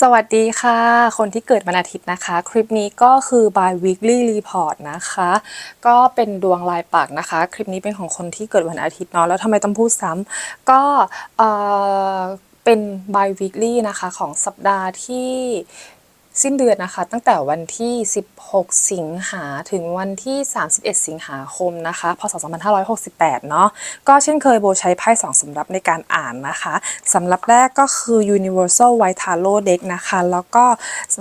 สวัสดีค่ะ คนที่เกิดวันอาทิตย์นะคะ คลิปนี้ก็คือ by weekly report นะคะ ก็เป็นดวงลายปากนะคะ คลิปนี้เป็นของคนที่เกิดวันอาทิตย์เนาะแล้วทำไมต้องพูดซ้ำก็เออเป็น by weekly นะคะของสัปดาห์ที่ สิ้นเดือนนะคะ ตั้งแต่วันที่ 16 สิงหาถึงวันที่ 31 สิงหาคมนะคะ พศ 2568 เนาะก็เช่นเคยโบใช้ไพ่สองสำหรับในการอ่านนะคะสำหรับแรกก็คือ Universal White Tarot Deck นะคะ แล้วก็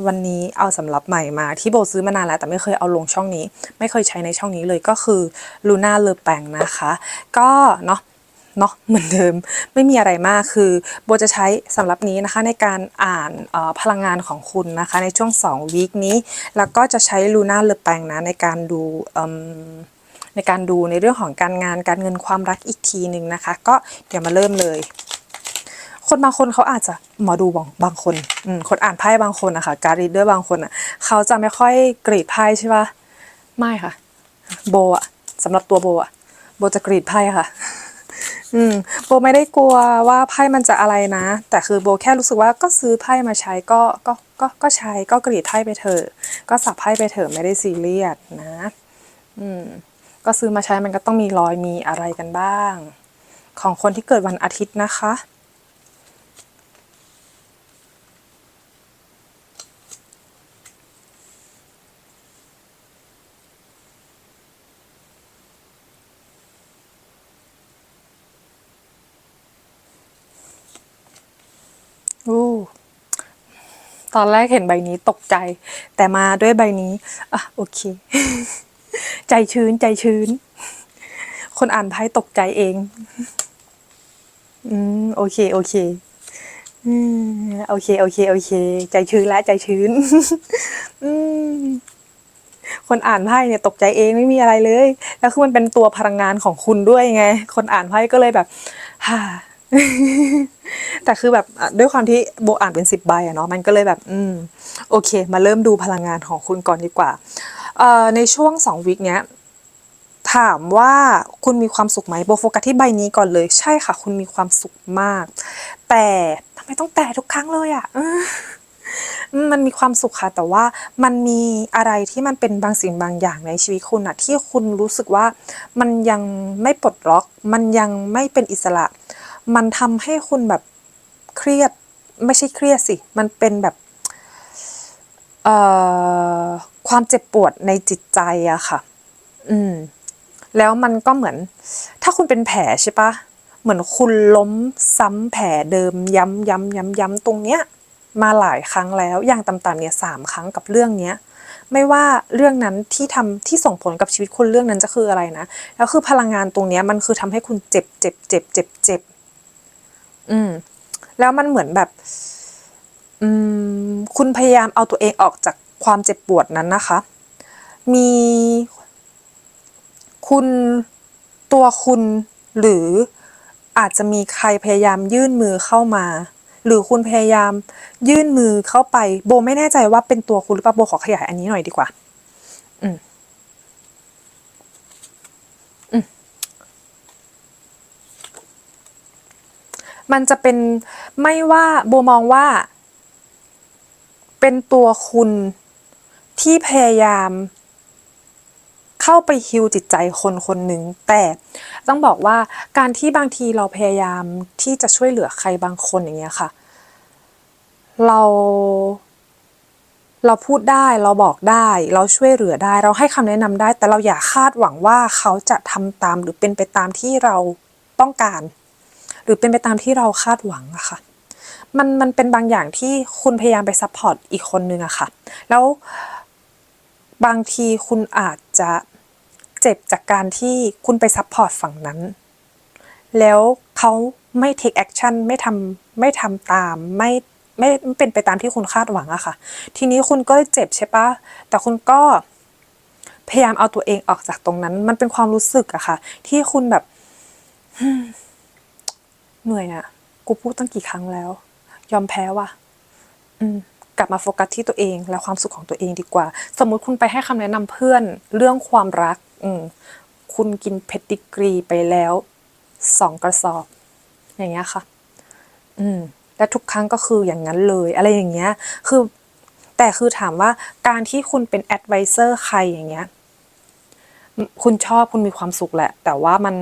วันนี้เอาสำหรับใหม่มาที่โบซื้อมานานแล้ว แต่ไม่เคยเอาลงช่องนี้ ไม่เคยใช้ในช่องนี้เลยก็คือ Luna l e p a n นะคะ ก็เนาะ เนาะเหมือนเดิมไม่มีอะไรมากคือโบจะใช้สำหรับนี้นะคะในการอ่านพลังงานของคุณนะคะในช่วง2วีคนี้ แล้วก็จะใช้ลูน่าเลแปงนะในการดูในการดูในเรื่องของการงานการเงินความรักอีกทีหนึ่งนะคะ ก็เดี๋ยวมาเริ่มเลย คนบางคนเขาอาจจะหมอดูบางบางคนคนอ่านไพ่บางคนนะคะการรีดเดอร์บางคนอะเขาจะไม่ค่อยกรีดไพ่ใช่ปะไม่ค่ะ โบอะสำหรับตัวโบอะโบจะกรีดไพ่ค่ะ อืมโบไม่ได้กลัวว่าไพ่มันจะอะไรนะ แต่คือโบแค่รู้สึกว่าก็ซื้อไพ่มาใช้ก็ก็ก็ก็ใช้ก็กรีดไพ่ไปเถอะก็สับไพ่ไปเถอะไม่ได้ซีเรียสนะ อืม ก็ซื้อมาใช้มันก็ต้องมีรอยมีอะไรกันบ้าง ของคนที่เกิดวันอาทิตย์นะคะ อู้ ตอนแรกเห็นใบนี้ตกใจ แต่มาด้วยใบนี้อะโอเค ใจชื้นใจชื้น คนอ่านไพ่ตกใจเอง อืมโอเค โอเคอืมโอเค โอเค โอเค ใจชื้นแล้วใจชื้น อืมคนอ่านไพ่เนี่ยตกใจเองไม่มีอะไรเลย แล้วคือมันเป็นตัวพลังงานของคุณด้วยไง คนอ่านไพ่ก็เลยแบบฮ่า แต่คือแบบด้วยความที่โบอ่านเป็นสิบใบอะเนาะมันก็เลยแบบ อืม โอเค มาเริ่มดูพลังงานของคุณก่อนดีกว่าเอ่อในช่วงสองวีคเนี้ยถามว่าคุณมีความสุขไหมโบโฟกัสที่ใบนี้ก่อนเลย ใช่ค่ะ คุณมีความสุขมาก แต่ทำไมต้องแต่ทุกครั้งเลยอะอืมมันมีความสุขค่ะ แต่ว่ามันมีอะไรที่มันเป็นบางสิ่งบางอย่างในชีวิตคุณอะที่คุณรู้สึกว่ามันยังไม่ปลดล็อก มันยังไม่เป็นอิสระ มันทำให้คุณแบบเครียดไม่ใช่เครียดสิ มันเป็นแบบเอ่อความเจ็บปวดในจิตใจอะค่ะ อืม แล้วมันก็เหมือน ถ้าคุณเป็นแผลใช่ปะ เหมือนคุณล้มซ้ำแผลเดิมย้ำย้ำย้ำย้ำตรงเนี้ย มาหลายครั้งแล้ว อย่างต่ำๆเนี่ยสามครั้งกับเรื่องเนี้ย ไม่ว่าเรื่องนั้นที่ทำที่ส่งผลกับชีวิตคุณเรื่องนั้นจะคืออะไรนะ แล้วคือพลังงานตรงเนี้ยมันคือทำให้คุณเจ็บเจ็บเจ็บเจ็บเจ็บ อืม แล้วมันเหมือนแบบ อืม คุณพยายามเอาตัวเองออกจากความเจ็บปวดนั้นนะคะ มีคุณตัวคุณหรืออาจจะมีใครพยายามยื่นมือเข้ามา หรือคุณพยายามยื่นมือเข้าไป โบไม่แน่ใจว่าเป็นตัวคุณหรือเปล่าโบขอขยายอันนี้หน่อยดีกว่า อืม มันจะเป็นไม่ว่าโบมองว่า เป็นตัวคุณที่พยายาม เข้าไปฮิวจิตใจคนคนหนึ่งแต่ต้องบอกว่าการที่บางทีเราพยายามที่จะช่วยเหลือใครบางคนอย่างเงี้ยค่ะ เรา เราพูดได้เราบอกได้ เราช่วยเหลือได้ เราให้คำแนะนำได้ แต่เราอย่าคาดหวังว่าเขาจะทำตามหรือเป็นไปตามที่เราต้องการ รือเป็นไปตามที่เราคาดหวังอะค่ะมันมันเป็นบางอย่างที่คุณพยายามไปซัพพอร์ตอีกคนนึงอะค่ะ แล้วบางทีคุณอาจจะเจ็บจากการที่คุณไปซัพพอร์ตฝั่งนั้น แล้วเขาไม่ take action ไม่ทำไม่ทำตามไม่ไม่ไม่เป็นไปตามที่คุณคาดหวังอะค่ะ ทีนี้คุณก็เจ็บใช่ปะแต่คุณก็พยายามเอาตัวเองออกจากตรงนั้น มันเป็นความรู้สึกอะค่ะ ที่คุณแบบ เหนื่อยอะกูพูดตั้งกี่ครั้งแล้ว ยอมแพ้ว่ะ อืม กลับมาโฟกัสที่ตัวเองและความสุขของตัวเองดีกว่า สมมุติคุณไปให้คำแนะนำเพื่อนเรื่องความรัก อืม คุณกินเพชรดิกรีไปแล้วสองกระสอบ อย่างเงี้ยค่ะ อืม และทุกครั้งก็คืออย่างนั้นเลย อะไรอย่างเงี้ย คือ แต่คือถามว่าการที่คุณเป็นแอดไวเซอร์ใครอย่างเงี้ย คุณชอบคุณมีความสุขแหละ แต่ว่ามัน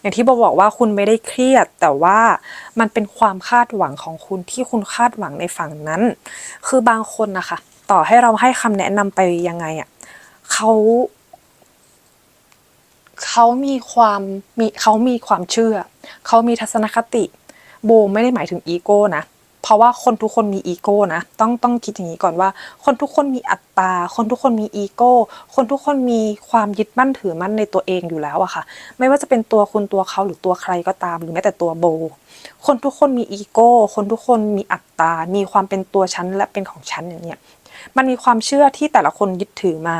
อย่างที่โบบอกว่าคุณไม่ได้เครียด แต่ว่ามันเป็นความคาดหวังของคุณที่คุณคาดหวังในฝั่งนั้น คือบางคนนะคะต่อให้เราให้คำแนะนำไปยังไงอะ่ะเขาเขามีความมีเขามีความเชื่อ เขามีทัศนคติ โบไม่ได้หมายถึงอีโก้นะ เพราะว่าคนทุกคนมีอีโก้นะ ต้องต้องคิดอย่างนี้ก่อนว่า คนทุกคนมีอัตตา คนทุกคนมีอีโก้ คนทุกคนมีความยึดมั่นถือมั่นในตัวเองอยู่แล้วอะค่ะ ไม่ว่าจะเป็นตัวคุณตัวเขาหรือตัวใครก็ตาม หรือแม้แต่ตัวโบ คนทุกคนมีอีโก้ คนทุกคนมีอัตตา มีความเป็นตัวฉันและเป็นของฉันอย่างเงี้ยมันมีความเชื่อที่แต่ละคนยึดถือมา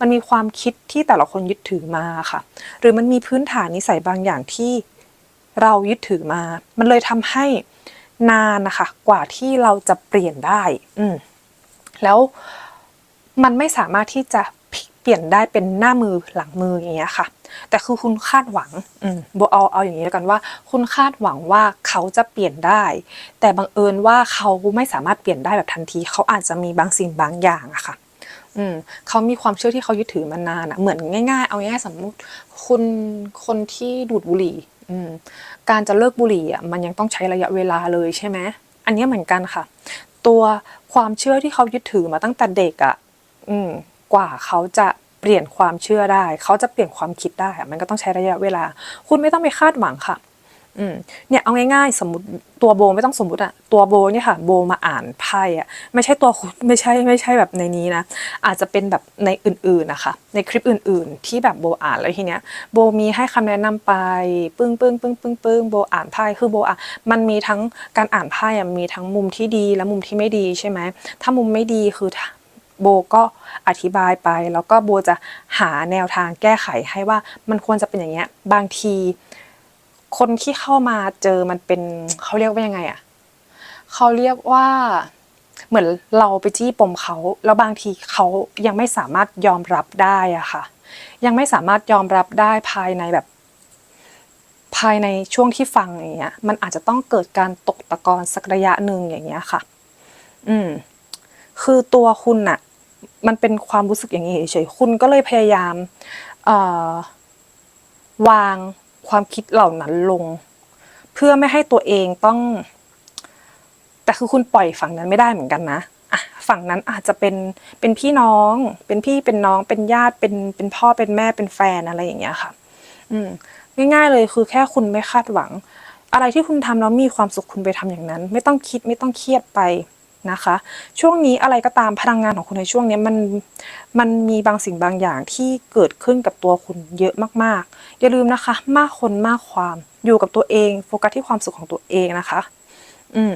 มันมีความคิดที่แต่ละคนยึดถือมาค่ะ หรือมันมีพื้นฐานนิสัยบางอย่างที่เรายึดถือมา มันเลยทำให้ นานนะคะกว่าที่เราจะเปลี่ยนได้ อืมแล้วมันไม่สามารถที่จะเปลี่ยนได้เป็นหน้ามือหลังมืออย่างเงี้ยค่ะ แต่คือคุณคาดหวังอืมโบเอาเอาอย่างนี้แล้วกันว่า คุณคาดหวังว่าเขาจะเปลี่ยนได้ แต่บังเอิญว่าเขาไม่สามารถเปลี่ยนได้แบบทันที เขาอาจจะมีบางสิ่งบางอย่างอะค่ะอืมเขามีความเชื่อที่เขายึดถือมานานอะเหมือนง่าย ๆ เอาง่ายๆสมมติคุณคนที่ดูดบุหรี่ อืมการจะเลิกบุหรี่อะมันยังต้องใช้ระยะเวลาเลยใช่ไหมอันนี้เหมือนกันค่ะ ตัวความเชื่อที่เขายึดถือมาตั้งแต่เด็กอะอืมกว่าเขาจะเปลี่ยนความเชื่อได้ เขาจะเปลี่ยนความคิดได้มันก็ต้องใช้ระยะเวลา คุณไม่ต้องไปคาดหวังค่ะ อืมเนี่ยเอาง่ายๆ สมมติตัวโบไม่ต้องสมมติอะตัวโบเนี่ยค่ะโบมาอ่านไพ่อะไม่ใช่ตัวคุณไม่ใช่ไม่ใช่แบบในนี้นะ อาจจะเป็นแบบในอื่นๆนะคะ ในคลิปอื่นๆ ที่แบบโบอ่านแล้วทีเนี้ยโบมีให้คำแนะนำไปปึ้งปึ้งปึ้งปึ้งปึ้งโบอ่านไพ่คือโบอะมันมีทั้งการอ่านไพ่อะมีทั้งมุมที่ดีและมุมที่ไม่ดีใช่ไหมถ้ามุมไม่ดีคือโบก็อธิบายไป แล้วก็โบจะหาแนวทางแก้ไขให้ว่ามันควรจะเป็นอย่างเงี้ยบางที คนที่เข้ามาเจอมันเป็นเขาเรียกว่ายังไงอะเขาเรียกว่าเหมือนเราไปจี้ปมเขาแล้วบางทีเขายังไม่สามารถยอมรับได้อะค่ะ ยังไม่สามารถยอมรับได้ภายในแบบ ภายในช่วงที่ฟังอย่างเงี้ย มันอาจจะต้องเกิดการตกตะกอนสักระยะหนึ่งอย่างเงี้ยค่ะ อืม คือตัวคุณน่ะมันเป็นความรู้สึกอย่างนี้เฉยๆคุณก็เลยพยายามวาง ความคิดเหล่านั้นลง เพื่อไม่ให้ตัวเองต้อง แต่คือคุณปล่อยฝั่งนั้นไม่ได้เหมือนกันนะอะฝั่งนั้นอาจจะเป็นเป็นพี่น้อง เป็นพี่เป็นน้องเป็นญาติเป็นเป็นพ่อเป็นแม่เป็นแฟนอะไรอย่างเงี้ยค่ะ อืม ง่ายๆเลยคือแค่คุณไม่คาดหวัง อะไรที่คุณทำแล้วมีความสุขคุณไปทำอย่างนั้น ไม่ต้องคิดไม่ต้องเครียดไป นะคะ ช่วงนี้อะไรก็ตามพลังงานของคุณในช่วงนี้มันมันมีบางสิ่งบางอย่างที่เกิดขึ้นกับตัวคุณเยอะมากๆ อย่าลืมนะคะ มากคนมากความอยู่กับตัวเองโฟกัสที่ความสุขของตัวเองนะคะ อืม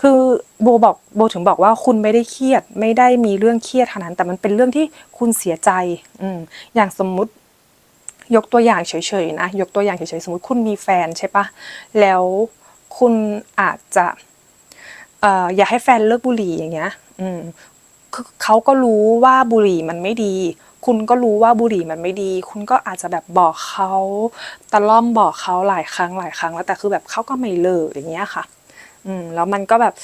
คือโบบอกโบถึงบอกว่าคุณไม่ได้เครียด ไม่ได้มีเรื่องเครียดเท่านั้น แต่มันเป็นเรื่องที่คุณเสียใจ อืมอย่างสมมุติยกตัวอย่างเฉยๆนะ ยกตัวอย่างเฉยๆ สมมติคุณมีแฟนใช่ปะแล้วคุณอาจจะ อย่าให้แฟนเลิกบุหรี่อย่างเงี้ย อืมเขาก็รู้ว่าบุหรี่มันไม่ดี คุณก็รู้ว่าบุหรี่มันไม่ดี คุณก็อาจจะแบบบอกเขาตะล่อมบอกเขาหลายครั้งหลายครั้ง แล้วแต่คือแบบเขาก็ไม่เลิกอย่างเงี้ยค่ะ อืม แล้วมันก็แบบ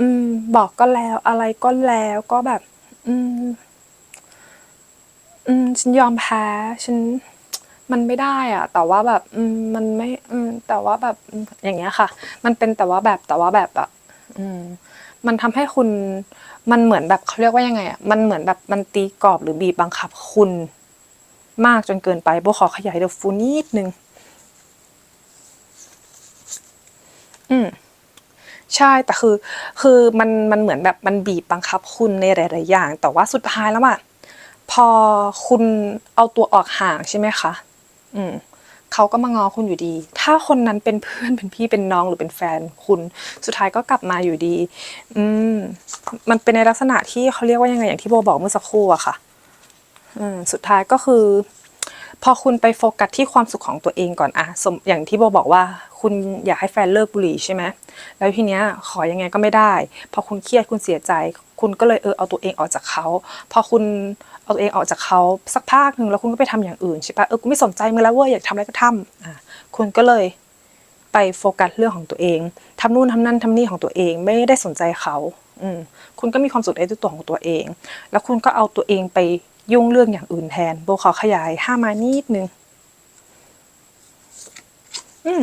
อืม บอกก็แล้ว อะไรก็แล้วก็แบบ อืม อืม ฉันยอมแพ้ ฉันมันไม่ได้อะแต่ว่าแบบ อืม มันไม่ อืม แต่ว่าแบบอืมอย่างเงี้ยค่ะ มันเป็นแต่ว่าแบบแต่ว่าแบบอะ อืมมันทำให้คุณมันเหมือนแบบเขาเรียกว่ายังไงอะมันเหมือนแบบมันตีกรอบหรือบีบบังคับคุณ มากจนเกินไปโบขอขยายเดฟูนิดนึงอืมใช่แต่คือ คือมันมันเหมือนแบบมันบีบบังคับคุณในหลายๆอย่าง แต่ว่าสุดท้ายแล้วอะพอคุณเอาตัวออกห่างใช่ไหมคะ อืม เขาก็มางอคุณอยู่ดี ถ้าคนนั้นเป็นเพื่อนเป็นพี่เป็นน้องหรือเป็นแฟนคุณ สุดท้ายก็กลับมาอยู่ดี อืม มันเป็นในลักษณะที่เขาเรียกว่ายังไงอย่างที่โบบอกเมื่อสักครู่อะค่ะ อืม สุดท้ายก็คือ พอคุณไปโฟกัสที่ความสุขของตัวเองก่อนอะสมอย่างที่โบบอกว่า คุณอยากให้แฟนเลิกบุหรี่ใช่ไหมแล้วทีเนี้ย ขอยังไงก็ไม่ได้ พอคุณเครียดคุณเสียใจ คุณก็เลยเออเอาตัวเองออกจากเขาพอคุณเอาตัวเองออกจากเขาสักพักหนึ่งแล้วคุณก็ไปทำอย่างอื่นใช่ปะเออกูไม่สนใจมึงแล้วเว้ยอยากทำอะไรก็ทำอะคุณก็เลยไปโฟกัสเรื่องของตัวเองทำนู่นทำนั่นทำนี่ของตัวเองไม่ได้สนใจเขาอืมคุณก็มีความสุขในตัวของตัวเอง แล้วคุณก็เอาตัวเองไปยุ่งเรื่องอย่างอื่นแทนโบขอขยายห้ามานิดนึงอืม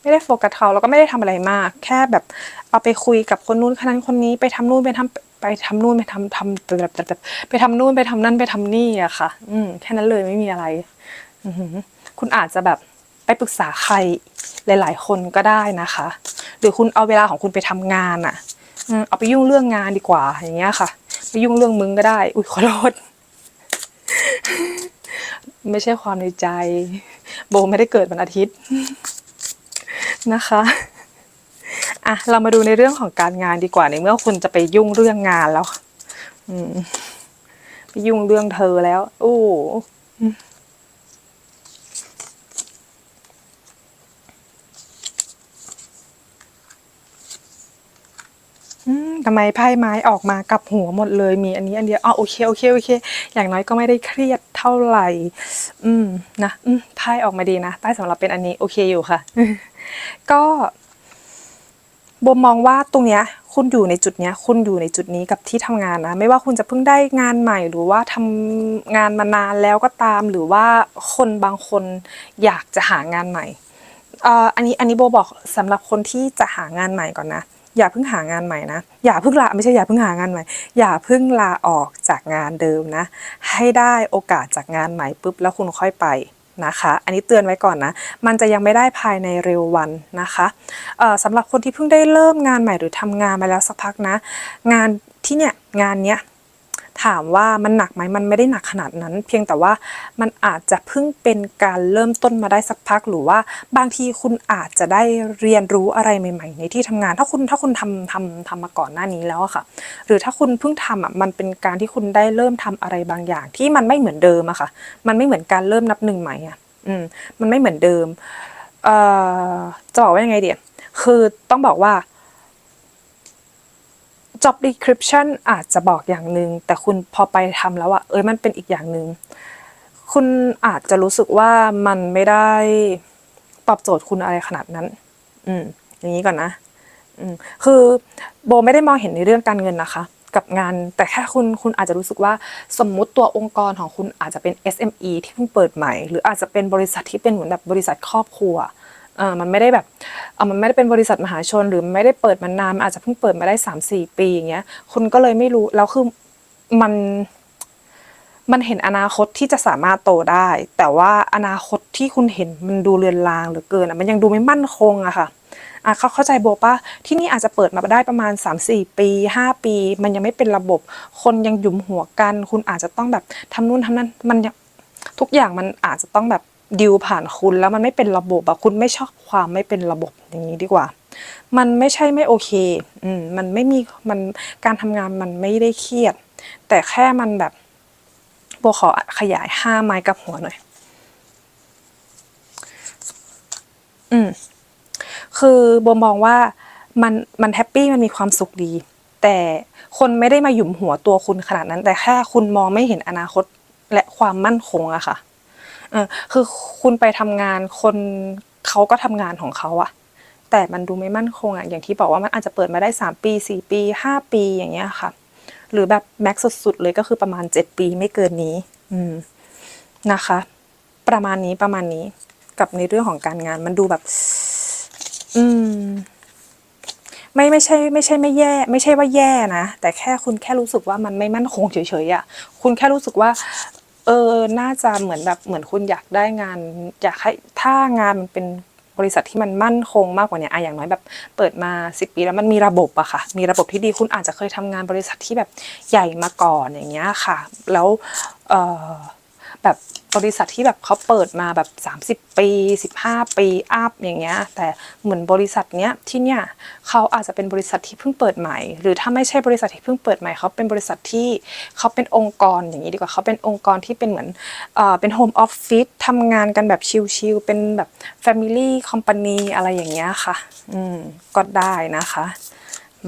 ไม่ได้โฟกัสเขาแล้วก็ไม่ได้ทำอะไรมาก แค่แบบเอาไปคุยกับคนนู้นคนนั้นคนนี้ไปทำนู่นไปทำ ไปทำนู่นไปทำทำแบบแบบแบบไปทำนู่นไปทำนั่นไปทำนี่อะค่ะ อืมแค่นั้นเลยไม่มีอะไร อืคุณอาจจะแบบไปปรึกษาใครหลาย ๆ คนก็ได้นะคะ หรือคุณเอาเวลาของคุณไปทำงานอะเอาไปยุ่งเรื่องงานดีกว่า อย่างเงี้ยค่ะ ไปยุ่งเรื่องมึงก็ได้ อุ้ยขอโทษไม่ใช่ความในใจ โบไม่ได้เกิดวันอาทิตย์นะคะ อะเรามาดูในเรื่องของการงานดีกว่าในเมื่อคุณจะไปยุ่งเรื่องงานแล้ว อืมไปยุ่งเรื่องเธอแล้วโอ้ทำไมไพ่ไม้ออกมากับหัวหมดเลยมีอันนี้อันเดียวอ๋อโอเคโอเคโอเค อย่างน้อยก็ไม่ได้เครียดเท่าไหร่ อืมนะอืมไพ่ออกมาดีนะไพ่สำหรับเป็นอันนี้โอเคอยู่ค่ะ ก็ บมมองว่าตรงเนี้ยคุณอยู่ในจุดเนี้ยคุณอยู่ในจุดนี้กับที่ทำงานนะ ไม่ว่าคุณจะเพิ่งได้งานใหม่ หรือว่าทำงานมานานแล้วก็ตาม หรือว่าคนบางคนอยากจะหางานใหม่เอ่ออันนี้อันนี้โบบอกสำหรับคนที่จะหางานใหม่ก่อนนะ อย่าเพิ่งหางานใหม่นะ อย่าเพิ่งลาไม่ใช่อย่าเพิ่งหางานใหม่ อย่าเพิ่งลาออกจากงานเดิมนะ ให้ได้โอกาสจากงานใหม่ปุ๊บแล้วคุณค่อยไป นะคะ อันนี้เตือนไว้ก่อนนะ มันจะยังไม่ได้ภายในเร็ววันนะคะสำหรับคนที่เพิ่งได้เริ่มงานใหม่หรือทำงานมาแล้วสักพักนะ งานที่เนี่ยงานเนี้ย ถามว่ามันหนักไหมมันไม่ได้หนักขนาดนั้น เพียงแต่ว่ามันอาจจะเพิ่งเป็นการเริ่มต้นมาได้สักพักหรือว่าบางทีคุณอาจจะได้เรียนรู้อะไรใหม่ ๆ ในที่ทำงาน ถ้าคุณถ้าคุณทำทำทำมาก่อนหน้านี้แล้วอะค่ะ หรือถ้าคุณเพิ่งทำอะมันเป็นการที่คุณได้เริ่มทำอะไรบางอย่าง ที่มันไม่เหมือนเดิมอะค่ะ มันไม่เหมือนการเริ่มนับหนึ่งใหม่อะอืมมันไม่เหมือนเดิมเอ่อจะบอกว่ายังไงเดียคือต้องบอกว่า job description อาจจะบอกอย่างหนึ่งแต่คุณพอไปทำแล้วอะเอ้ยมันเป็นอีกอย่างหนึ่งคุณอาจจะรู้สึกว่ามันไม่ได้ตอบโจทย์คุณอะไรขนาดนั้น อืม อย่างนี้ก่อนนะ อืม คือโบไม่ได้มองเห็นในเรื่องการเงินนะคะ กับงาน แต่แค่คุณ คุณอาจจะรู้สึกว่า สมมุติตัวองค์กรของคุณอาจจะเป็น SME ที่เพิ่งเปิดใหม่ หรืออาจจะเป็นบริษัทที่เป็นเหมือนแบบบริษัทครอบครัว ออมันไม่ได้แบบเออมันไม่ได้เป็นบริษัทมหาชน หรือไม่ได้เปิดมานานมันอาจจะเพิ่งเปิดมาได้สามสี่ปีอย่างเงี้ยคุณก็เลยไม่รู้แล้วคือมันมันเห็นอนาคตที่จะสามารถโตได้ แต่ว่าอนาคตที่คุณเห็นมันดูเลือนลางเหลือเกินอะมันยังดูไม่มั่นคงอะค่ะอะเขาเข้าใจโบป่ะที่นี่อาจจะเปิดมาได้ประมาณ 3-4 ปี 5 ปี มันยังไม่เป็นระบบ คนยังหยุมหัวกัน คุณอาจจะต้องแบบทำนู่นทำนั่นมันทุกอย่างมันอาจจะต้องแบบ ดิวผ่านคุณแล้วมันไม่เป็นระบบอะคุณไม่ชอบความไม่เป็นระบบอย่างนี้ดีกว่า มันไม่ใช่ไม่โอเค อืมมันไม่มีมันการทำงานมันไม่ได้เครียด แต่แค่มันแบบโบขอขยายห้าไม้กับหัวหน่อย อืมคือโบมองว่ามันมันแฮปปี้มันมีความสุขดี แต่คนไม่ได้มาหยุมหัวตัวคุณขนาดนั้น แต่แค่คุณมองไม่เห็นอนาคตและความมั่นคงอะค่ะ เออคือคุณไปทำงานคนเขาก็ทำงานของเขาอะแต่มันดูไม่มั่นคงอะอย่างที่บอกว่ามันอาจจะเปิดมาได้สามปีสี่ปีห้าปีอย่างเงี้ยค่ะ หรือแบบแม็กซ์สุดๆเลยก็คือประมาณเจ็ดปีไม่เกินนี้ อืมนะคะ ประมาณนี้ประมาณนี้กับในเรื่องของการงานมันดูแบบ อืม ไม่ไม่ใช่ ไม่ใช่ไม่แย่ ไม่ใช่ว่าแย่นะแต่แค่คุณแค่รู้สึกว่ามันไม่มั่นคงเฉยๆอะ่ะ คุณแค่รู้สึกว่า เออ น่าจะเหมือนแบบเหมือนคุณอยากได้งาน อยากให้ถ้างานมันเป็นบริษัทที่มันมั่นคงมากกว่านี้อะอย่างน้อยแบบเปิดมาสิปีแล้วมันมีระบบอะค่ะ มีระบบที่ดีคุณอาจจะเคยทำงานบริษัทที่แบบใหญ่มาก่อนอย่างเงี้ยค่ะ แล้วเออ แบบบริษัทที่แบบเขาเปิดมาแบบ 30 ปี 15 ปีอัพอย่างเงี้ยแต่เหมือนบริษัทเนี้ยที่เนี้ยเขาอาจจะเป็นบริษัทที่เพิ่งเปิดใหม่ หรือถ้าไม่ใช่บริษัทที่เพิ่งเปิดใหม่เขาเป็นบริษัทที่เขาเป็นองค์กรอย่างนี้ดีกว่าเขาเป็นองค์กรที่เป็นเหมือนเอ่อเป็นโฮมออฟฟิศทำงานกันแบบชิลๆเป็นแบบ Family Company อะไรอย่างเงี้ยค่ะอืมก็ได้นะคะ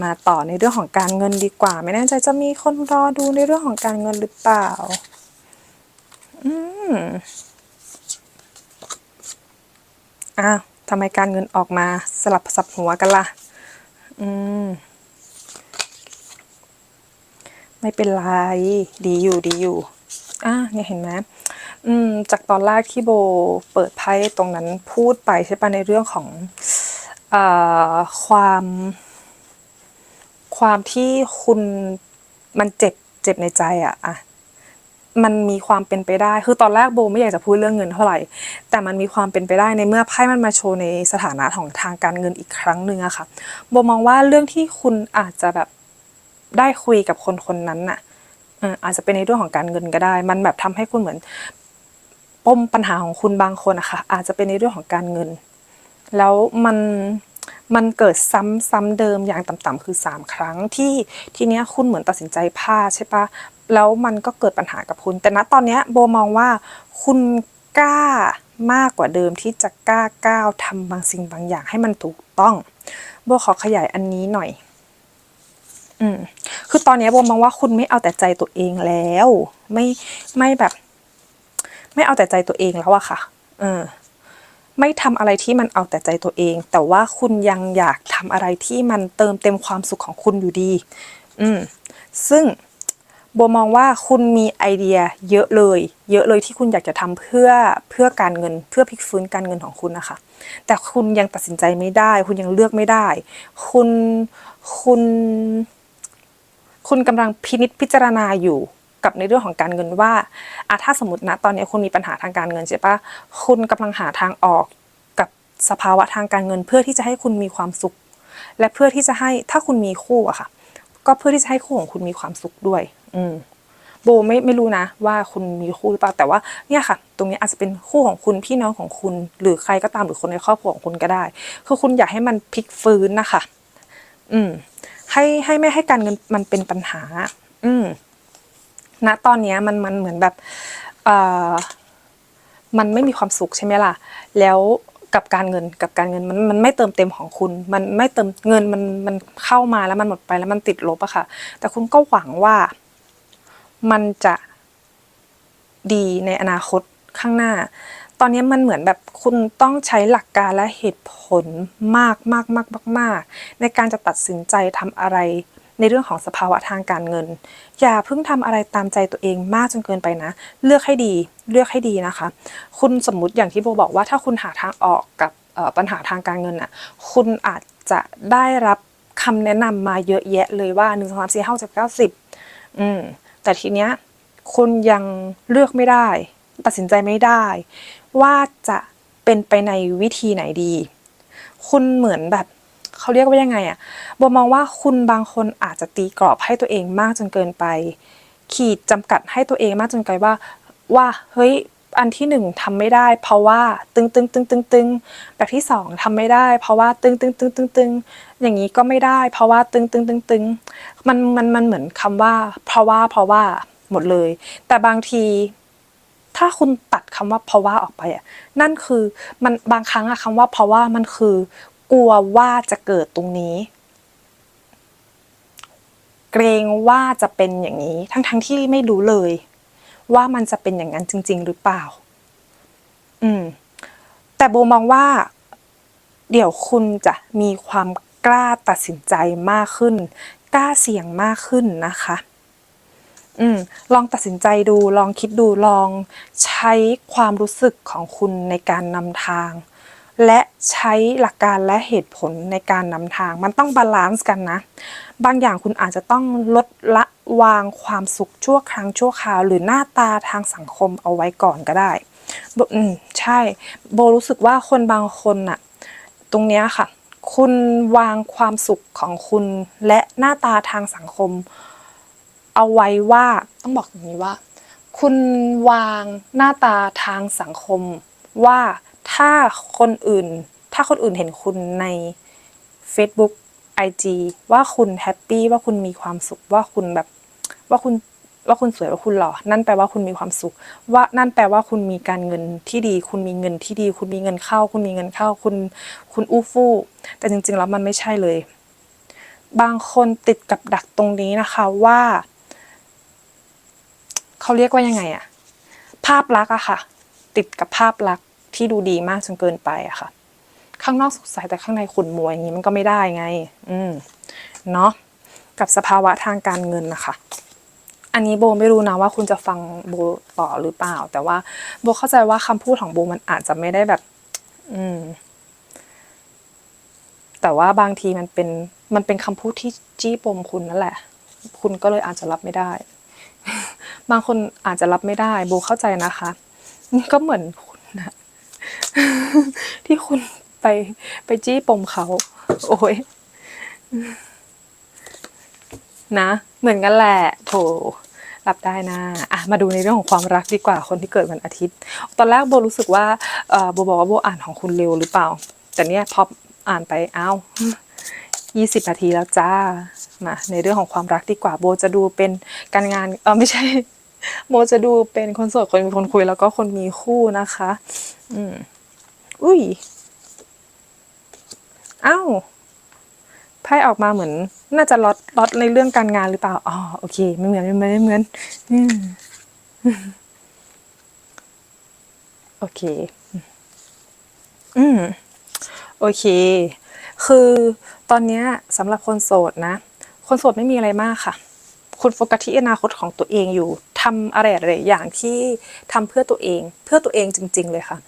มาต่อในเรื่องของการเงินดีกว่า ไม่แน่ใจจะมีคนรอดูในเรื่องของการเงินหรือเปล่า อืมอ้าวทำไมการเงินออกมาสลับสับหัวกันล่ะ อืม ไม่เป็นไร ดีอยู่ดีอยู่ อะเนี่ยเห็นไหมอืม จากตอนแรกที่โบเปิดไพ่ตรงนั้นพูดไปใช่ปะในเรื่องของเอ่อความ ความที่คุณมันเจ็บเจ็บในใจอะอะ มันมีความเป็นไปได้ คือตอนแรกโบไม่อยากจะพูดเรื่องเงินเท่าไหร่ แต่มันมีความเป็นไปได้ในเมื่อไพ่มันมาโชว์ในสถานะของทางการเงินอีกครั้งหนึ่งอะค่ะ โบมองว่าเรื่องที่คุณอาจจะแบบได้คุยกับคนคนนั้นน่ะอาจจะเป็นในเรื่องของการเงินก็ได้ มันแบบทำให้คุณเหมือนปมปัญหาของคุณบางคนอะค่ะ อาจจะเป็นในเรื่องของการเงิน แล้วมันมันเกิดซ้ำซ้ำเดิมอย่างต่ำๆคือ 3 ครั้งที่ทีเนี้ยคุณเหมือนตัดสินใจพลาดใช่ปะ แล้วมันก็เกิดปัญหากับคุณ แต่ณตอนนี้โบมองว่าคุณกล้ามากกว่าเดิมที่จะกล้าก้าวทำบางสิ่งบางอย่างให้มันถูกต้อง โบขอขยายอันนี้หน่อย อืม คือตอนนี้โบมองว่าคุณไม่เอาแต่ใจตัวเองแล้ว ไม่ไม่แบบ ไม่เอาแต่ใจตัวเองแล้วอะค่ะ เออ ไม่ทำอะไรที่มันเอาแต่ใจตัวเอง แต่ว่าคุณยังอยากทำอะไรที่มันเติมเต็มความสุขของคุณอยู่ดี อืม ซึ่ง โบมองว่าคุณมีไอเดียเยอะเลย เยอะเลยที่คุณอยากจะทำเพื่อเพื่อการเงิน เพื่อพลิกฟื้นการเงินของคุณนะคะ แต่คุณยังตัดสินใจไม่ได้ คุณยังเลือกไม่ได้ คุณคุณ คุณกำลังพินิจพิจารณาอยู่กับในเรื่องของการเงินว่าอะถ้าสมมตินะตอนนี้คุณมีปัญหาทางการเงินใช่ปะคุณกำลังหาทางออกกับสภาวะทางการเงิน เพื่อที่จะให้คุณมีความสุข และเพื่อที่จะให้ถ้าคุณมีคู่อะค่ะ ก็เพื่อที่จะให้คู่ของคุณมีความสุขด้วย อืมโบไม่ไม่รู้นะ ว่าคุณมีคู่หรือเปล่าแต่ว่าเนี่ยค่ะ ตรงนี้อาจจะเป็นคู่ของคุณพี่น้องของคุณ หรือใครก็ตามหรือคนในครอบครัวของคุณก็ได้ คือคุณอยากให้มันพลิกฟื้นนะคะ อืม ให้ให้ไม่ให้การเงินมันเป็นปัญหา อืมณตอนนี้มันมันเหมือนแบบเอ่อมันไม่มีความสุขใช่ไหมล่ะ แล้ว กับการเงินกับการเงินมันมันไม่เติมเต็มของคุณ มันไม่เติมเงินมันมันเข้ามาแล้วมันหมดไปแล้วมันติดลบอะค่ะ แต่คุณก็หวังว่ามันจะดีในอนาคตข้างหน้า ตอนนี้มันเหมือนแบบคุณต้องใช้หลักการและเหตุผลมากมากมากมากในการจะตัดสินใจทำอะไร ในเรื่องของสภาวะทางการเงิน อย่าเพิ่งทำอะไรตามใจตัวเองมากจนเกินไปนะ เลือกให้ดีเลือกให้ดีนะคะ คุณสมมุติอย่างที่โบบอกว่าถ้าคุณหาทางออกกับปัญหาทางการเงินอะคุณอาจจะได้รับคำแนะนำมาเยอะแยะเลยว่าหนึ่งสองสามสี่ห้าเจ็ดเก้าสิบอืมแต่ทีเนี้ยคุณยังเลือกไม่ได้ ตัดสินใจไม่ได้ ว่าจะเป็นไปในวิธีไหนดี คุณเหมือนแบบ เขาเรียกว่ายังไงอะโบมองว่าคุณบางคนอาจจะตีกรอบให้ตัวเองมากจนเกินไป ขีดจำกัดให้ตัวเองมากจนเกินว่าว่าเฮ้ยอันที่หนึ่งทำไม่ได้ เพราะว่าตึงตึงตึงตึงตึงแบบที่สองทำไม่ได้ เพราะว่าตึงตึงตึงตึงตึงอย่างนี้ก็ไม่ได้ เพราะว่าตึงตึงตึงตึงมันมันมันเหมือนคำว่า เพราะว่าเพราะว่าหมดเลย แต่บางทีถ้าคุณตัดคำว่าเพราะว่าออกไปอะนั่นคือมันบางครั้งอะคำว่าเพราะว่ามันคือ กลัวว่าจะเกิดตรงนี้ เกรงว่าจะเป็นอย่างนี้ ทั้งทั้งๆที่ไม่รู้เลย ว่ามันจะเป็นอย่างนั้นจริง ๆ หรือเปล่า อืม แต่โบมองว่า เดี๋ยวคุณจะมีความกล้าตัดสินใจมากขึ้น กล้าเสี่ยงมากขึ้นนะคะ อืม ลองตัดสินใจดู ลองคิดดู ลองใช้ความรู้สึกของคุณในการนำทาง และใช้หลักการและเหตุผลในการนำทาง มันต้องบาลานซ์กันนะ บางอย่างคุณอาจจะต้องลดละวางความสุขชั่วครั้งชั่วคราว หรือหน้าตาทางสังคมเอาไว้ก่อนก็ได้อืมใช่ โบรู้สึกว่าคนบางคนน่ะ ตรงเนี้ยค่ะ คุณวางความสุขของคุณและหน้าตาทางสังคม เอาไว้ว่าต้องบอกอย่างนี้ว่า คุณวางหน้าตาทางสังคมว่า ถ้าคนอื่น ถ้าคนอื่นเห็นคุณใน Facebook IG ว่าคุณแฮปปี้ว่าคุณมีความสุขว่าคุณแบบว่าคุณว่าคุณสวยว่าคุณหล่อ นั่นแปลว่าคุณมีความสุข ว่านั่นแปลว่าคุณมีการเงินที่ดี คุณมีเงินที่ดี คุณมีเงินเข้า คุณมีเงินเข้า คุณคุณอู้ฟู่แต่จริง ๆ แล้วมันไม่ใช่เลย บางคนติดกับดักตรงนี้นะคะว่าเขาเรียกว่ายังไงอะภาพลักษณ์อะค่ะ ติดกับภาพลักษณ์ ที่ดูดีมากจนเกินไปอะค่ะ ข้างนอกสดใสแต่ข้างในขุ่นมัวอย่างนี้มันก็ไม่ได้ไง อืมเนาะกับสภาวะทางการเงินนะคะ อันนี้โบไม่รู้นะว่าคุณจะฟังโบต่อหรือเปล่า แต่ว่าโบเข้าใจว่าคำพูดของโบมันอาจจะไม่ได้แบบ อืม แต่ว่าบางทีมันเป็นมันเป็นคำพูดที่จี้ปมคุณนั่นแหละ คุณก็เลยอาจจะรับไม่ได้ บางคนอาจจะรับไม่ได้ โบเข้าใจนะคะ นี่ก็เหมือนคุณนะ ที่คุณไปไปจี้ปมเขา โอ้ยนะ เหมือนกันแหละโถรับได้นะอะมาดูในเรื่องของความรักดีกว่าคนที่เกิดวันอาทิตย์ ตอนแรกโบรู้สึกว่าเออโบบอกว่าโบอ่านของคุณเร็วหรือเปล่า แต่เนี่ยพออ่านไปอ้าวยี่สิบนาทีแล้วจ้ามาในเรื่องของความรักดีกว่าโบจะดูเป็นการงานเออไม่ใช่ โบจะดูเป็นคนโสดคนมีคนคุยแล้วก็คนมีคู่นะคะ อืม อุ้ยอ้าวไพ่ออกมาเหมือน น่าจะล็อตล็อตในเรื่องการงานหรือเปล่าอ๋อโอเค ไม่เหมือนไม่เหมือนไม่เหมือนอืมโอเค อืม โอเค คือตอนเนี้ยสำหรับคนโสดนะ คนโสดไม่มีอะไรมากค่ะ คุณโฟกัสที่อนาคตของตัวเองอยู่ทำอะไรหลายอย่างที่ทำเพื่อตัวเองเพื่อตัวเองจริง ๆ เลยค่ะ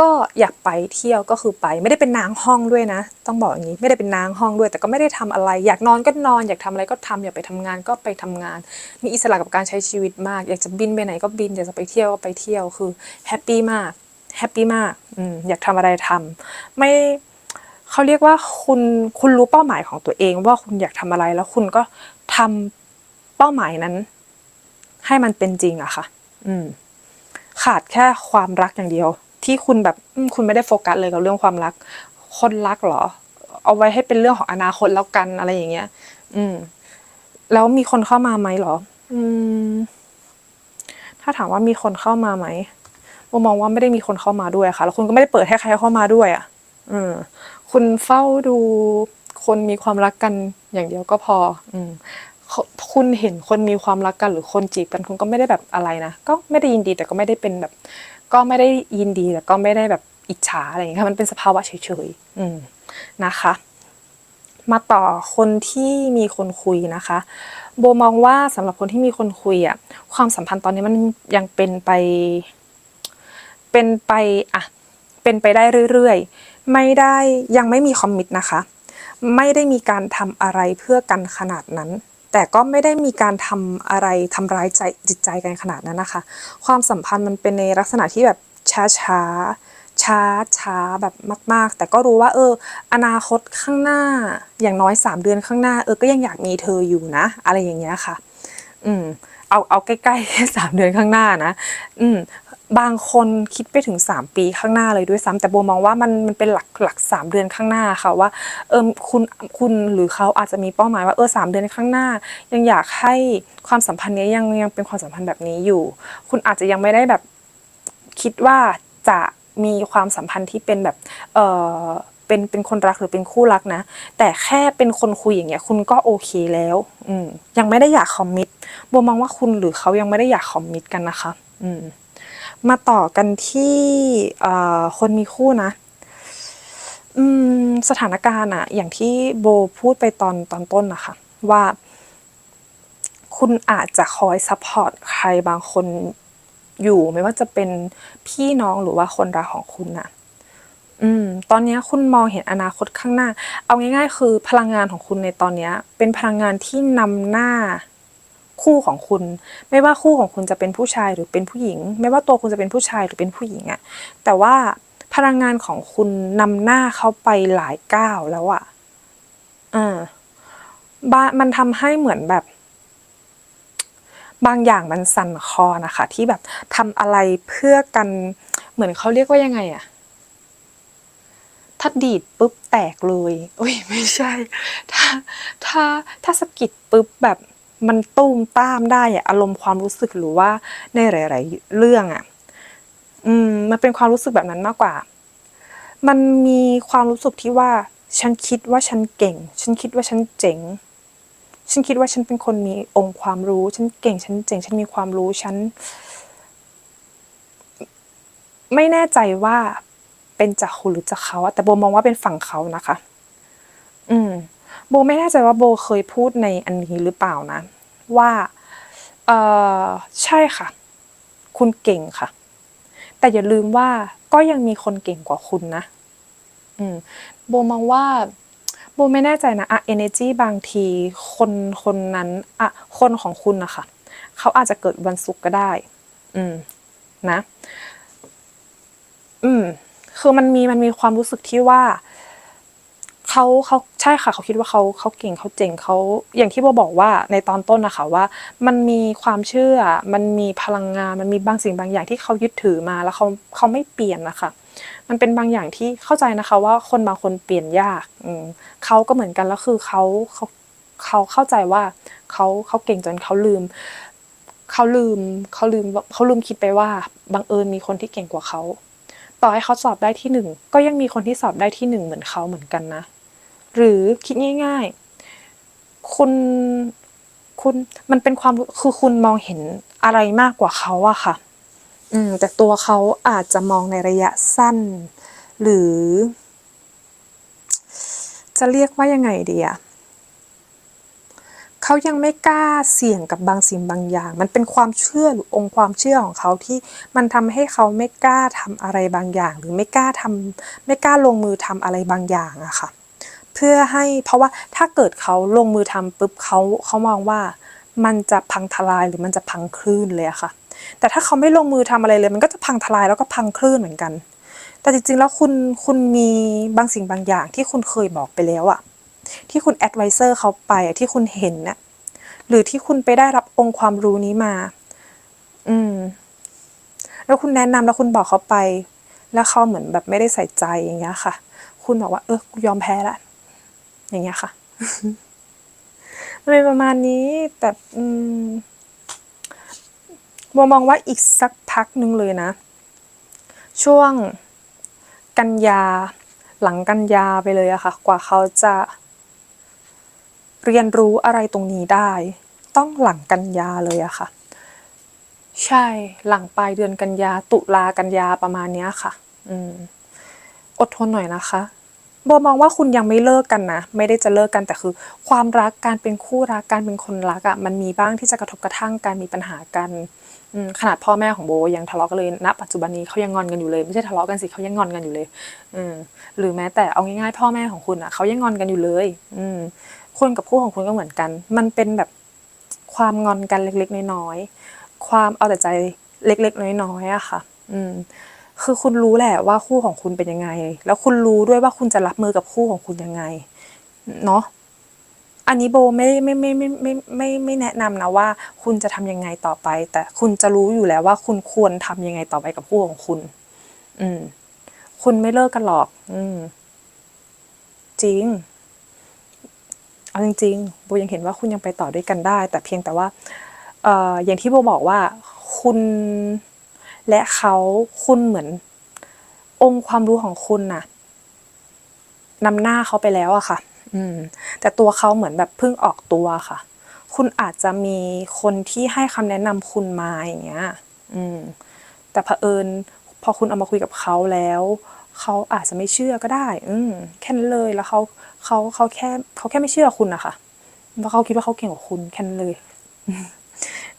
ก็อยากไปเที่ยวก็คือไป ไม่ได้เป็นนางห้องด้วยนะ ต้องบอกอย่างนี้ไม่ได้เป็นนางห้องด้วย แต่ก็ไม่ได้ทำอะไร อยากนอนก็นอน อยากทำอะไรก็ทำอยากไปทำงานก็ไปทำงาน มีอิสระกับการใช้ชีวิตมาก อยากจะบินไปไหนก็บินอยากจะไปเที่ยวก็ไปเที่ยวคือแฮปปี้มากแฮปปี้มากอืมอยากทำอะไรทำไม่เขาเรียกว่าคุณคุณรู้เป้าหมายของตัวเองว่าคุณอยากทำอะไรแล้วคุณก็ทำ เป้าหมายนั้น ให้มันเป็นจริงอะค่ะ อืม ขาดแค่ความรักอย่างเดียว ที่คุณแบบคุณไม่ได้โฟกัสเลยกับเรื่องความรัก คนรักเหรอ เอาไว้ให้เป็นเรื่องของอนาคตแล้วกันอะไรอย่างเงี้ย อืม แล้วมีคนเข้ามาไหมเหรอ อืม ถ้าถามว่ามีคนเข้ามาไหมโมมองว่าไม่ได้มีคนเข้ามาด้วยค่ะ แล้วคุณก็ไม่ได้เปิดให้ใครเข้ามาด้วยอะอืมคุณเฝ้าดูคนมีความรักกันอย่างเดียวก็พอ อืม คุณเห็นคนมีความรักกันหรือคนจีบกันคุณก็ไม่ได้แบบอะไรนะ ก็ไม่ได้ยินดีแต่ก็ไม่ได้เป็นแบบ ก็ไม่ได้ยินดีแต่ก็ไม่ได้แบบอิจฉาอะไรอย่างเงี้ยค่ะมันเป็นสภาวะเฉยๆอืมนะคะ มาต่อคนที่มีคนคุยนะคะ โบมองว่าสำหรับคนที่มีคนคุยอะความสัมพันธ์ตอนนี้มันยังเป็นไป เป็นไปอะเป็นไปได้เรื่อยๆ ไม่ได้ยังไม่มีคอมมิตนะคะ ไม่ได้มีการทำอะไรเพื่อกันขนาดนั้น แต่ก็ไม่ได้มีการทำอะไรทำร้ายใจจิตใจกันขนาดนั้นนะคะ ความสัมพันธ์มันเป็นในลักษณะที่แบบช้าช้าช้าช้าแบบมาก ๆ แต่ก็รู้ว่า เออ อนาคตข้างหน้าอย่างน้อยสามเดือนข้างหน้า เออก็ยังอยากมีเธออยู่นะ อะไรอย่างเงี้ยค่ะ อืมเอาเอาใกล้ๆแค่สามเดือนข้างหน้านะ อืม บางคนคิดไปถึงสามปีข้างหน้าเลยด้วยซ้ำแต่โบมองว่ามันมันเป็นหลักหลักสามเดือนข้างหน้าค่ะว่าเออคุณคุณหรือเขาอาจจะมีเป้าหมายว่าเออสามเดือนข้างหน้า ยังอยากให้ความสัมพันธ์นี้ยังยังเป็นความสัมพันธ์แบบนี้อยู่ คุณอาจจะยังไม่ได้แบบคิดว่าจะมีความสัมพันธ์ที่เป็นแบบเออเป็นเป็นคนรักหรือเป็นคู่รักนะ แต่แค่เป็นคนคุยอย่างเงี้ย คุณก็โอเคแล้ว อืมยังไม่ได้อยากคอมมิตโบมองว่าคุณหรือเขายังไม่ได้อยากคอมมิตกันนะคะ อืม มาต่อกันที่คนมีคู่นะสถานการณ์อะอย่างที่โบพูดไปตอนตอนต้นนะคะว่า คุณอาจจะคอยซัพพอร์ตใครบางคนอยู่ไม่ว่าจะเป็นพี่น้องหรือว่าคนรักของคุณนะอืม ตอนนี้คุณมองเห็นอนาคตข้างหน้า เอาง่าย ๆ คือพลังงานของคุณในตอนนี้เป็นพลังงานที่นำหน้า คู่ของคุณ ไม่ว่าคู่ของคุณจะเป็นผู้ชายหรือเป็นผู้หญิง ไม่ว่าตัวคุณจะเป็นผู้ชายหรือเป็นผู้หญิงอะแต่ว่าพลังงานของคุณนำหน้าเขาไปหลายก้าวแล้วอะอ่าบามันทำให้เหมือนแบบ บางอย่างมันสั่นคอนะคะ ที่แบบทำอะไรเพื่อกันเหมือนเขาเรียกว่ายังไงอะถ้าดีดปุ๊บแตกเลยอุ้ยไม่ใช่ ถ้าถ้าถ้าสะกิดปุ๊บแบบ มันตุ้มตามได้อะอารมณ์ความรู้สึกหรือว่าในหลาย ๆ เรื่องอะอืม มันเป็นความรู้สึกแบบนั้นมากกว่า มันมีความรู้สึกที่ว่า ฉันคิดว่าฉันเก่ง ฉันคิดว่าฉันเจ๋ง ฉันคิดว่าฉันเป็นคนมีองค์ความรู้ ฉันเก่ง ฉันเจ๋ง ฉันมีความรู้ ฉัน ไม่แน่ใจว่าเป็นจากคุณหรือจากเขาแต่โบมองว่าเป็นฝั่งเขานะคะ อืม โบไม่แน่ใจว่าโบเคยพูดในอันนี้หรือเปล่านะ ว่าเออใช่ค่ะ คุณเก่งค่ะ แต่อย่าลืมว่าก็ยังมีคนเก่งกว่าคุณนะ อืมโบมองว่าโบไม่แน่ใจนะอะ energy บางทีคนคนนั้นอะคนของคุณนะคะเขาอาจจะเกิดวันศุกร์ก็ได้ อืม นะ อืม คือมันมีมันมีความรู้สึกที่ว่า เขาเขาใช่ค่ะเขาคิดว่าเขาเขาเก่งเขาเจ๋งเขาอย่างที่โบบอกว่าในตอนต้นนะคะว่า มันมีความเชื่อ มันมีพลังงาน มันมีบางสิ่งบางอย่างที่เขายึดถือมาแล้วเขาเขาไม่เปลี่ยนนะคะ มันเป็นบางอย่างที่เข้าใจนะคะ ว่าคนบางคนเปลี่ยนยากอืเขาก็เหมือนกันแล้วคือเขาเขาเขาเข้าใจว่าเขาเขาเก่งจนเขาลืมเขาลืมเขาลืมเขาลืมคิดไปว่าบังเอิญมีคนที่เก่งกว่าเขาต่อให้เขาสอบได้ที่หนึ่งก็ยังมีคนที่สอบได้ที่หนึ่งเหมือนเขาเหมือนกันนะ หรือคิดง่าย ๆ คุณคุณมันเป็นความคือคุณมองเห็นอะไรมากกว่าเขาอะค่ะ อืม แต่ตัวเขาอาจจะมองในระยะสั้น หรือ จะเรียกว่ายังไงดีอะเขายังไม่กล้าเสี่ยงกับบางสิ่งบางอย่าง มันเป็นความเชื่อหรือองค์ความเชื่อของเขาที่มันทำให้เขาไม่กล้าทำอะไรบางอย่าง หรือไม่กล้าทำไม่กล้าลงมือทำอะไรบางอย่างอะค่ะ เพื่อให้เพราะว่าถ้าเกิดเขาลงมือทำปุ๊บเขาเขามองว่ามันจะพังทลายหรือมันจะพังคลื่นเลยค่ะ แต่ถ้าเขาไม่ลงมือทำอะไรเลย มันก็จะพังทลายแล้วก็พังคลื่นเหมือนกัน แต่จริงๆแล้วคุณคุณมีบางสิ่งบางอย่างที่คุณเคยบอกไปแล้วอะที่คุณแอดไวเซอร์เขาไปอะที่คุณเห็นน่ะหรือที่คุณไปได้รับองค์ความรู้นี้มา อืม แล้วคุณแนะนำแล้วคุณบอกเขาไป แล้วเขาเหมือนแบบไม่ได้ใส่ใจอย่างเงี้ยค่ะ คุณบอกว่า เออกูยอมแพ้ละ อย่างเงี้ยค่ะมันเป็นประมาณนี้แต่อืมโมมองว่าอีกสักพักหนึ่งเลยนะ ช่วงกันยาหลังกันยาไปเลยอะค่ะ กว่าเขาจะเรียนรู้อะไรตรงนี้ได้ ต้องหลังกันยาเลยอะค่ะ ใช่หลังปลายเดือนกันยาตุลากันยาประมาณเนี้ยค่ะ อืม อดทนหน่อยนะคะ โบมองว่าคุณยังไม่เลิกกันนะ ไม่ได้จะเลิกกันแต่คือ ความรักการเป็นคู่รักการเป็นคนรักอะ่ะมันมีบ้างที่จะกระทบกระทั่งการมีปัญหากันขนาดพ่อแม่ของโบยังทะเลาะกันเลยณปัจจุบันนี้เขายังงอนกันอยู่เลย ไม่ใช่ทะเลาะกันสิเขายังงอนกันอยู่เลยอืหรือแม้แต่เอาง่ายๆ พ่อแม่ของคุณอะเขายังงอนกันอยู่เลย อืคุณกับคู่ของคุณก็เหมือนกัน มันเป็นแบบความงอนกันเล็กๆ น้อยๆความเอาแต่ใจเล็กๆ น้อยๆอะค่ะ อืม คือคุณรู้แหละว่าคู่ของคุณเป็นยังไง แล้วคุณรู้ด้วยว่าคุณจะรับมือกับคู่ของคุณยังไง เนาะอันนี้โบไม่ไม่ไม่ไม่ไม่ไม่ไม่แนะนำนะว่า คุณจะทำยังไงต่อไป แต่คุณจะรู้อยู่แล้วว่าคุณควรทำยังไงต่อไปกับคู่ของคุณ อืม คุณไม่เลิกกันหรอก อืม จริงเอาจริงๆโบยังเห็นว่าคุณยังไปต่อด้วยกันได้ แต่เพียงแต่ว่า เอ่ออย่างที่โบบอกว่าคุณ และเขาคุณเหมือน องค์ความรู้ของคุณน่ะนำหน้าเขาไปแล้วอะค่ะ อืม แต่ตัวเขาเหมือนแบบเพิ่งออกตัวค่ะ คุณอาจจะมีคนที่ให้คำแนะนำคุณมาอย่างเงี้ย อืม แต่เผอิญพอคุณเอามาคุยกับเขาแล้วเขาอาจจะไม่เชื่อก็ได้ อืมแค่นั้นเลยแล้วเขาเขาเขาแค่เขาแค่ไม่เชื่อคุณนะคะเพราะเขาคิดว่าเขาเก่งกว่าคุณแค่นั้นเลย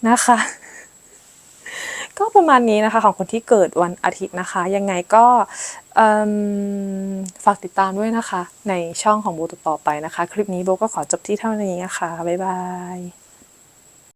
นะคะ ก็ประมาณนี้นะคะของคนที่เกิดวันอาทิตย์นะคะ ยังไงก็ฝากติดตามด้วยนะคะ ในช่องของโบต่อไปนะคะ คลิปนี้โบก็ขอจบที่เท่านี้นะคะบ๊ายบาย